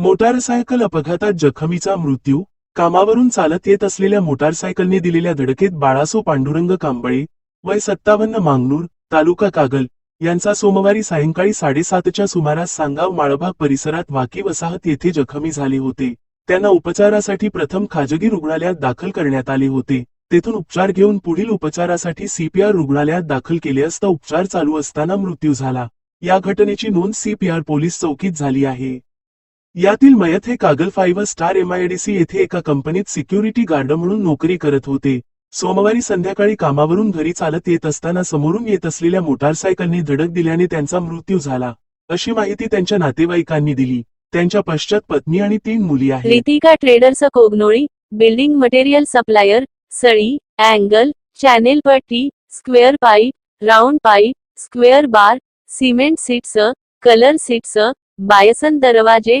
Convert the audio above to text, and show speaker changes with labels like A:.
A: Motorcycle अपघातात जखमीचा मृत्यू कामावरून चालत येत असलेल्या मोटारसायकलने दिलेल्या धडकेत बाळासो पांडुरंग कांबळे वय सत्तावन्न मांगनूर तालुका कागल यांचा सोमवारी सायंकाळी साडेसातच्या सुमारास सांगाव माळभाग परिसरात वाकी वसाहत येथे जखमी झाले होते. त्यांना उपचारासाठी प्रथम खाजगी रुग्णालयात दाखल करण्यात आले होते. तेथून उपचार घेऊन पुढील उपचारासाठी सीपीआर रुग्णालयात दाखल केले असता उपचार चालू असताना मृत्यू झाला. या घटनेची नोंद सीपीआर पोलीस चौकीत झाली आहे. यातील मयत हे कागल फाईव्ह स्टार एमआयडीसी येथे एका कंपनीत सिक्युरिटी गार्ड म्हणून नोकरी करत होते. सोमवारी संध्याकाळी कामावरून घरी चालत येत असताना समोरून येत असलेल्या मोटारसायकलने धडक दिल्याने त्यांचा मृत्यू झाला. अशी माहिती त्यांच्या नातेवाईकांनी दिली. त्यांच्या पश्चात पत्नी आणि तीन मुली आहेत.
B: Ritika traders Kognoli building material supplier सळी angle channel पट्टी square pipe round pipe square bar cement sheets colour sheets Bison दरवाजे